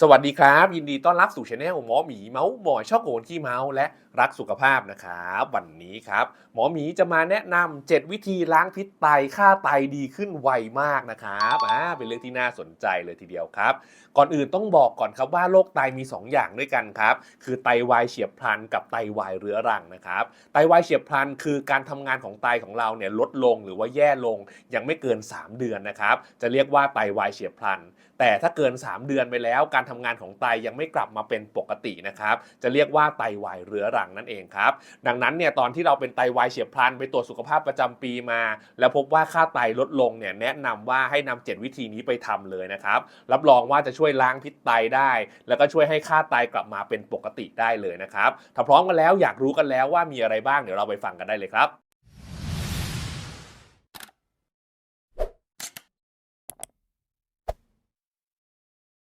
สวัสดีครับ ยินดีต้อนรับสู่ช anel หมอหมีเมาส์หมอชอบโกนขี้เมาส์และ รักสุขภาพนะครับวันนี้ครับ หมอหมีจะมาแนะนำ7วิธีล้างพิษไตค่าไตดีขึ้นไวมากนะครับอ่าเป็นเรื่องที่น่าสนใจเลยทีเดียวครับ ก่อนอื่นต้องบอกก่อนครับว่าโรคไตมี 2 อย่างด้วยกันครับ คือไตวายเฉียบพลันกับไตวายเรื้อรังนะครับไตวายเฉียบพลันคือการทำงานของไตของเราเนี่ยลดลงหรือว่าแย่ลงยังไม่เกิน 3 เดือนนะครับจะเรียกว่าไตวายเฉียบพลัน แต่ถ้าเกิน 3 เดือนไปแล้ว การทำงานของไตยังไม่กลับมาเป็นปกตินะครับจะเรียกว่าไตวายเรื้อรังนั่นเองครับ ดังนั้นเนี่ยตอนที่เราเป็นไตวายเฉียบพลันไปตรวจสุขภาพประจำปีมา แล้วพบว่าค่าไตลดลงเนี่ยแนะนำว่าให้นำ7วิธีนี้ไปทำเลยนะครับ รับรองว่าจะช่วยล้างพิษไตได้ แล้วก็ช่วยให้ค่าไตกลับมาเป็นปกติได้เลยนะครับถ้าพร้อมกันแล้วอยากรู้กันแล้วว่ามีอะไรบ้างเดี๋ยวเราไปฟังกันได้เลยครับ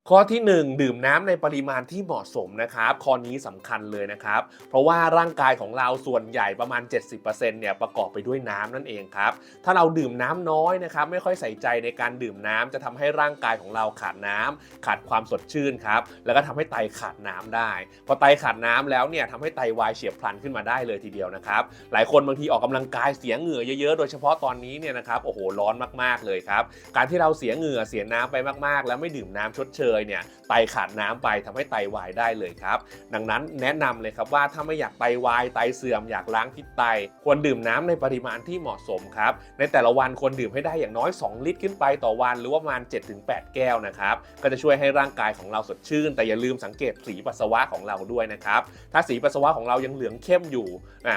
ข้อที่ 1 ดื่มน้ำในปริมาณที่เหมาะสมนะครับข้อนี้สำคัญเลยนะครับ เพราะว่าร่างกายของเราส่วนใหญ่ประมาณ 70%เนี่ยประกอบไปด้วยน้ำนั่นเองครับ ถ้าเราดื่มน้ำน้อยนะครับไม่ค่อยใส่ใจในการดื่มน้ำจะทำให้ร่างกายของเราขาดน้ำขาดความสดชื่นครับแล้วก็ทำให้ไตขาดน้ำได้ พอไตขาดน้ำแล้วเนี่ยทำให้ไตวายเฉียบพลันขึ้นมาได้เลยทีเดียวนะครับหลายคนบางทีออกกำลังกายเสียเหงื่อเยอะๆ โดยเฉพาะตอนนี้เนี่ยนะครับโอ้โหร้อนมากๆเลยครับการที่เราเสียเหงื่อเสียน้ำไปมากๆ แล้วไม่ดื่มน้ำชดเชยเนี่ยไตขาดน้ำไปทำให้ไตวายได้เลยครับ ดังนั้นแนะนำเลยครับว่าถ้าไม่อยากไตวายไตเสื่อมอยากล้างพิษไต ควรดื่มน้ำในปริมาณที่เหมาะสมครับ ในแต่ละวันควรดื่มให้ได้อย่างน้อย 2 ลิตรขึ้นไปต่อวันหรือว่าประมาณ 7-8 แก้วนะครับก็จะช่วยให้ร่างกายของเราสดชื่น แต่อย่าลืมสังเกตสีปัสสาวะของเราด้วยนะครับถ้าสีปัสสาวะของเรายังเหลืองเข้มอยู่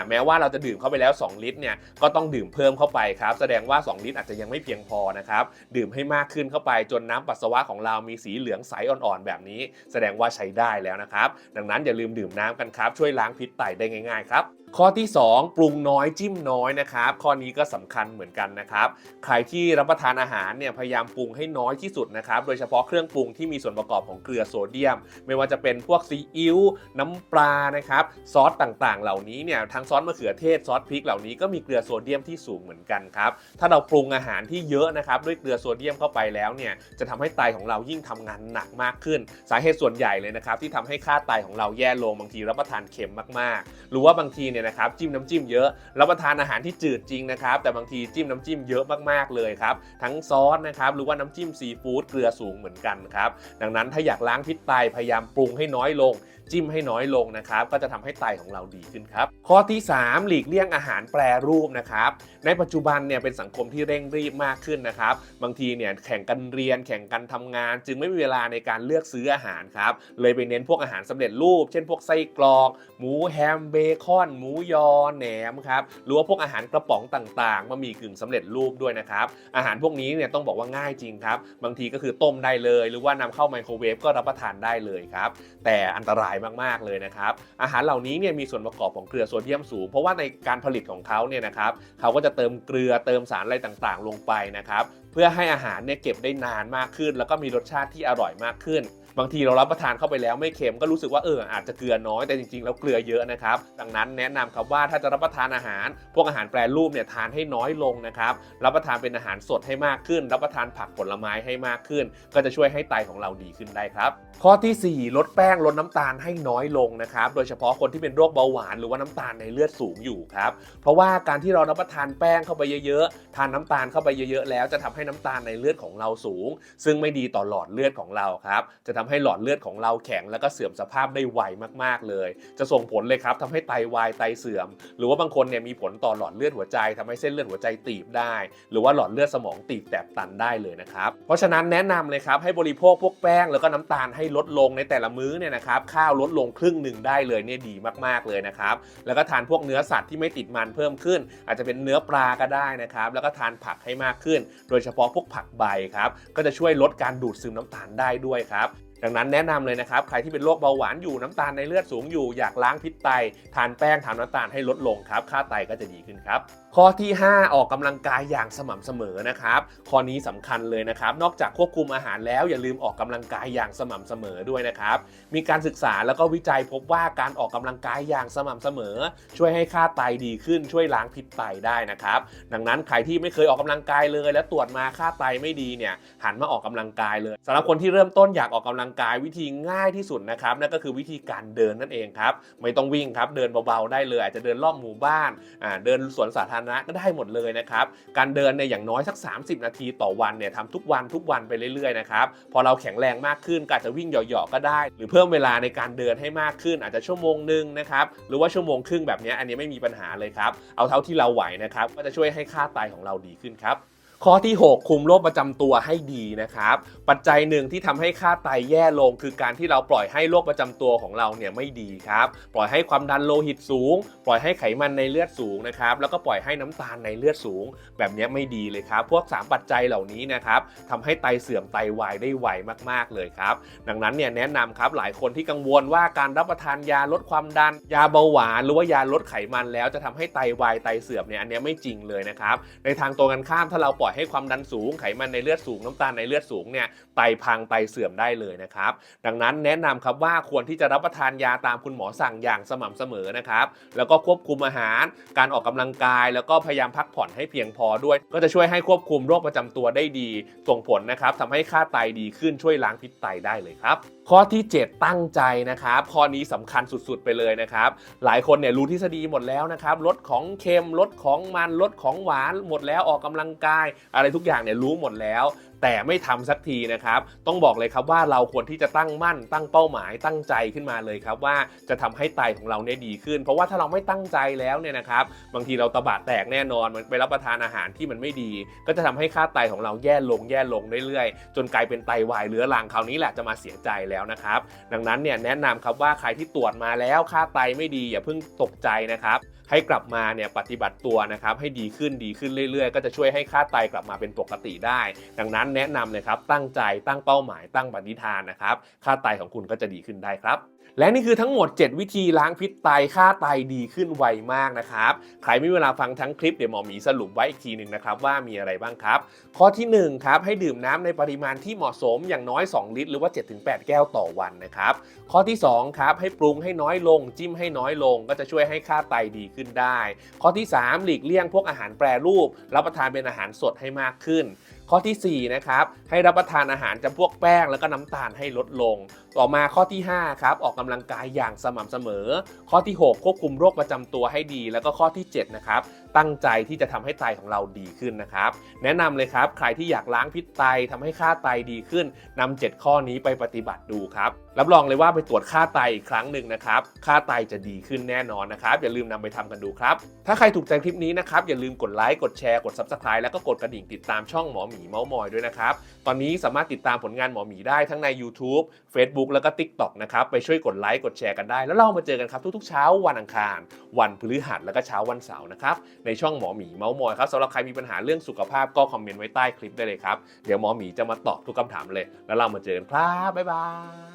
แม้ว่าเราจะดื่มเข้าไปแล้ว 2 ลิตรเนี่ยก็ต้องดื่มเพิ่มเข้าไปครับ แสดงว่า 2 ลิตรอาจจะยังไม่เพียงพอนะครับดื่มให้มากขึ้นเข้าไปจนน้ำปัสสาวะของเรามีสีเหลืองใสอ่อนๆแบบนี้ แสดงว่าใช้ได้แล้วนะครับ ดังนั้นอย่าลืมดื่มน้ำกันครับ ช่วยล้างพิษไตได้ง่ายๆครับข้อที่ 2 ปรุงน้อยจิ้มน้อยนะครับข้อนี้ก็สำคัญเหมือนกันนะครับใครที่รับประทานอาหารเนี่ยพยายามปรุงให้น้อยที่สุดนะครับโดยเฉพาะเครื่องปรุงที่มีส่วนประกอบของเกลือโซเดียม ไม่ว่าจะเป็นพวกซีอิ๊วน้ำปลานะครับซอสต่างๆ เหล่านี้เนี่ยทั้งซอสมะเขือเทศซอสพริกเหล่านี้ก็มีเกลือโซเดียมที่สูงเหมือนกันครับถ้าเราปรุงอาหารที่เยอะนะครับด้วยเกลือโซเดียมเข้าไปแล้วเนี่ยจะทำให้ไตของเรายิ่งทำงานหนักมากขึ้น สาเหตุส่วนใหญ่เลยนะครับที่ทำให้ค่าไตของเราแย่ลงบางทีรับประทานเค็มมากๆ หรือว่าบางทีเนี่ยนะครับจิ้มน้ำจิ้มเยอะรับประทานอาหารที่จืดจริงนะครับแต่บางทีจิ้มน้ำจิ้มเยอะมากๆเลยครับทั้งซอสนะครับหรือว่าน้ำจิ้มซีฟู้ดเกลือสูงเหมือนกันครับดังนั้นถ้าอยากล้างพิษไตพยายามปรุงให้น้อยลง จิ้มให้น้อยลงนะครับก็จะทำให้ไตของเราดีขึ้นครับข้อที่ 3 หลีกเลี่ยงอาหารแปรรูปนะครับในปัจจุบันเนี่ยเป็นสังคมที่เร่งรีบมากขึ้นนะครับบางทีเนี่ยแข่งกันเรียนแข่งกันทำงาน จึงไม่มีเวลาในการเลือกซื้ออาหารครับเลยไปเน้นพวกอาหารสำเร็จรูป เช่นพวกไส้กรอก หมูแฮมเบคอนหมููยอแหนมครับหรือว่าพวกอาหารกระป๋องต่างๆมามีกึ่งสำเร็จรูปด้วยนะครับ อาหารพวกนี้เนี่ยต้องบอกว่าง่ายจริงครับ บางทีก็คือต้มได้เลย หรือว่านำเข้าไมโครเวฟก็รับประทานได้เลยครับ แต่อันตรายมากๆเลยนะครับ อาหารเหล่านี้เนี่ยมีส่วนประกอบของเกลือโซเดียมสูง เพราะว่าในการผลิตของเขาเนี่ยนะครับเขาก็จะเติมเกลือเติมสารอะไรต่างๆ ลงไปนะครับ เพื่อให้อาหารเนี่ยเก็บได้นานมากขึ้น แล้วก็มีรสชาติที่อร่อยมากขึ้น บางทีเรารับประทานเข้าไปแล้วไม่เค็มก็รู้สึกว่าเอออาจจะเกลือน้อยแต่จริงๆแล้วเกลือเยอะนะครับดังนั้นแนะนำครับว่าถ้าจะรับประทานอาหาร พวกอาหารแปรรูปเนี่ยทานให้น้อยลงนะครับรับประทานเป็นอาหารสดให้มากขึ้น รับประทานผักผลไม้ให้มากขึ้น ก็จะช่วยให้ไตของเราดีขึ้นได้ครับข้อทีสี่4 ลดแป้งลดน้ำตาลให้น้อยลงนะครับโดยเฉพาะคนที่เป็นโรคเบาหวานหรือว่าน้ำตาลในเลือดสูงอยู่ครับเพราะว่าการที่เรารับประทานแป้งเข้าไปเยอะๆ ทานน้ำตาลเข้าไปเยอะๆ แล้วจะทำให้น้ำตาลในเลือดของเราสูง ซึ่งไม่ดีต่อหลอดเลือดของเราครับจะทำให้หลอดเลือดของเราแข็งแล้วก็เสื่อมสภาพได้ไวมากๆเลย จะส่งผลเลยครับทำให้ไตวายไตเสื่อม หรือว่าบางคนเนี่ยมีผลต่อหลอดเลือดหัวใจทำให้เส้นเลือดหัวใจตีบได้ หรือว่าหลอดเลือดสมองตีบแตกตันได้เลยนะครับเพราะฉะนั้นแนะนำเลยครับให้บริโภคพวกแป้งแล้วก็น้ำตาลให้ลดลงในแต่ละมื้อเนี่ยนะครับข้าวลดลงครึ่งหนึ่งได้เลยเนี่ยดีมากๆเลยนะครับแล้วก็ทานพวกเนื้อสัตว์ที่ไม่ติดมันเพิ่มขึ้น อาจจะเป็นเนื้อปลาก็ได้นะครับแล้วก็ทานผักให้มากขึ้น โดยเฉพาะพวกผักใบครับก็จะช่วยลดการดูดซึมน้ำตาลได้ด้วยครับดังนั้นแนะนำเลยนะครับ ใครที่เป็นโรคเบาหวานอยู่น้ำตาลในเลือดสูงอยู่ อยากล้างพิษไต ทานแป้งทานน้ำตาลให้ลดลงครับ ค่าไตก็จะดีขึ้นครับข้อที่ 5 ออกกำลังกายอย่างสม่ำเสมอนะครับข้อนี้สำคัญเลยนะครับ นอกจากควบคุมอาหารแล้วอย่าลืมออกกำลังกายอย่างสม่ำเสมอด้วยนะครับ มีการศึกษาแล้วก็วิจัยพบว่าการออกกำลังกายอย่างสม่ำเสมอ ช่วยให้ค่าไตดีขึ้นช่วยล้างพิษไตได้นะครับ ดังนั้นใครที่ไม่เคยออกกำลังกายเลย แล้วตรวจมาค่าไตไม่ดีเนี่ยหันมาออกกำลังกายเลยสำหรับคนที่เริ่มต้นอยากออกกำลังกายวิธีง่ายที่สุดนะครับนั่นก็คือวิธีการเดินนั่นเองครับไม่ต้องวิ่งครับเดินเบาๆได้เลย อาจจะเดินรอบหมู่บ้านอ่าเดินสวนสาธารณะก็ได้หมดเลยนะครับ การเดินเนี่ยอย่างน้อยสัก 30 นาทีต่อวันเนี่ยทำทุกวันทุกวันไปเรื่อยๆนะครับ พอเราแข็งแรงมากขึ้นก็อาจจะวิ่งเหยาะๆก็ได้ หรือเพิ่มเวลาในการเดินให้มากขึ้น อาจจะชั่วโมงหนึ่งนะครับ หรือว่าชั่วโมงครึ่งแบบนี้อันนี้ไม่มีปัญหาเลยครับ เอาเท่าที่เราไหวนะครับ ก็จะช่วยให้ค่าไตของเราดีขึ้นครับ ข้อที่ 6 คุมโรคประจำตัวให้ดีนะครับ ปัจจัยหนึ่งที่ทำให้ค่าไตแย่ลง คือการที่เราปล่อยให้โรคประจำตัวของเราเนี่ยไม่ดีครับ ปล่อยให้ความดันโลหิตสูง ปล่อยให้ไขมันในเลือดสูงนะครับ แล้วก็ปล่อยให้น้ำตาลในเลือดสูง แบบนี้ไม่ดีเลยครับ พวก 3 ปัจจัยเหล่านี้นะครับทำให้ไตเสื่อมไตวายได้ไวมากๆเลยครับ ดังนั้นเนี่ยแนะนำครับหลายคนที่กังวลว่าการรับประทานยาลดความดัน ยาเบาหวานหรือว่ายาลดไขมันแล้วจะทำให้ไตวายไตเสื่อมเนี่ยอันนี้ไม่จริงเลยนะครับ ในทางตรงกันข้ามถ้าเราปล่อยให้ความดันสูงไขมันในเลือดสูงน้ำตาลในเลือดสูงเนี่ยไตพังไตเสื่อมได้เลยนะครับ ดังนั้นแนะนำครับว่าควรที่จะรับประทานยาตามคุณหมอสั่งอย่างสม่ำเสมอนะครับ แล้วก็ควบคุมอาหาร การออกกำลังกาย แล้วก็พยายามพักผ่อนให้เพียงพอด้วย ก็จะช่วยให้ควบคุมโรคประจำตัวได้ดี ส่งผลนะครับทำให้ค่าไตดีขึ้นช่วยล้างพิษไตได้เลยครับ ข้อที่ 7 ตั้งใจนะครับข้อนี้สำคัญสุดๆไปเลยนะครับ หลายคนเนี่ยรู้ทฤษฎีหมดแล้วนะครับลดของเค็มลดของมันลดของหวานหมดแล้วออกกำลังกาย อะไรทุกอย่างเนี่ยรู้หมดแล้วแต่ไม่ทำสักทีนะครับ ต้องบอกเลยครับว่าเราควรที่จะตั้งมั่น ตั้งเป้าหมายตั้งใจขึ้นมาเลยครับว่าจะทำให้ไตของเราเนี่ยดีขึ้น เพราะว่าถ้าเราไม่ตั้งใจแล้วเนี่ยนะครับ บางทีเราตะบะแตกแน่นอน มันไปรับประทานอาหารที่มันไม่ดี ก็จะทำให้ค่าไตของเราแย่ลงแย่ลงเรื่อยๆ จนกลายเป็นไตวายเรื้อรังคราวนี้แหละจะมาเสียใจแล้วนะครับ ดังนั้นเนี่ยแนะนำครับว่าใครที่ตรวจมาแล้วค่าไตไม่ดีอย่าเพิ่งตกใจนะครับให้กลับมาเนี่ยปฏิบัติตัวนะครับให้ดีขึ้นดีขึ้นเรื่อยๆ ก็จะช่วยให้ค่าไตกลับมาเป็นปกติได้ ดังนั้นแนะนำเลยครับตั้งใจตั้งเป้าหมายตั้งปณิธานนะครับค่าไตของคุณก็จะดีขึ้นได้ครับ และนี่คือทั้งหมด 7 วิธีล้างพิษไตค่าไตดีขึ้นไวมากนะครับ ใครไม่มีเวลาฟังทั้งคลิปเดี๋ยวหมอหมีสรุปไว้อีกทีหนึ่งนะครับว่ามีอะไรบ้างครับ ข้อที่1ครับให้ดื่มน้ำในปริมาณที่เหมาะสมอย่างน้อย 2 ลิตร หรือว่า 7-8 แก้วต่อวันนะครับ ข้อที่2ครับให้ปรุงให้น้อยลง จิ้มให้น้อยลง ก็จะช่วยให้ค่าไตดีขึ้นได้ ข้อที่ 3 หลีกเลี่ยงพวกอาหารแปรรูป รับประทานเป็นอาหารสดให้มากขึ้น ข้อทีสี่ 4 นะครับ ให้รับประทานอาหารจำพวกแป้งแล้วก็น้ำตาลให้ลดลง ต่อมาข้อที่ 5 ครับ ออกกำลังกายอย่างสม่ำเสมอ ข้อที่ 6 ควบคุมโรคประจำตัวให้ดี แล้วก็ข้อที่ 7 นะครับ ตั้งใจที่จะทำให้ไตของเราดีขึ้นนะครับ แนะนำเลยครับ ใครที่อยากล้างพิษไตทำให้ค่าไตดีขึ้นนำ7ข้อนี้ไปปฏิบัติดูครับรับรองเลยว่าไปตรวจค่าไตอีกครั้งหนึ่งนะครับ ค่าไตจะดีขึ้นแน่นอนนะครับ อย่าลืมนำไปทำกันดูครับ ถ้าใครถูกใจคลิปนี้นะครับ อย่าลืมกดไลค์ กดแชร์ กด subscribe แล้วก็กดกระดิ่งติดตามช่องหมอหมีเมาส์มอยด้วยนะครับ ตอนนี้สามารถติดตามผลงานหมอหมีได้ทั้งใน YouTube Facebook แล้วก็ TikTok นะครับ ไปช่วยกดไลค์ กดแชร์กันได้ แล้วเรามาเจอกันครับทุกๆเช้าวันอังคาร วันพฤหัสแล้วก็เช้าวันเสาร์นะครับในช่องหมอหมีเมาส์มอยครับสำหรับใครมีปัญหาเรื่องสุขภาพก็คอมเมนต์ไว้ใต้คลิปได้เลยครับ เดี๋ยวหมอหมีจะมาตอบทุกคำถามเลย แล้วเรามาเจอกันครับบ๊ายบา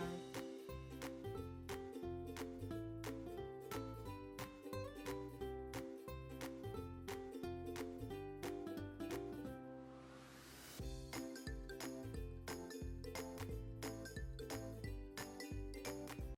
ย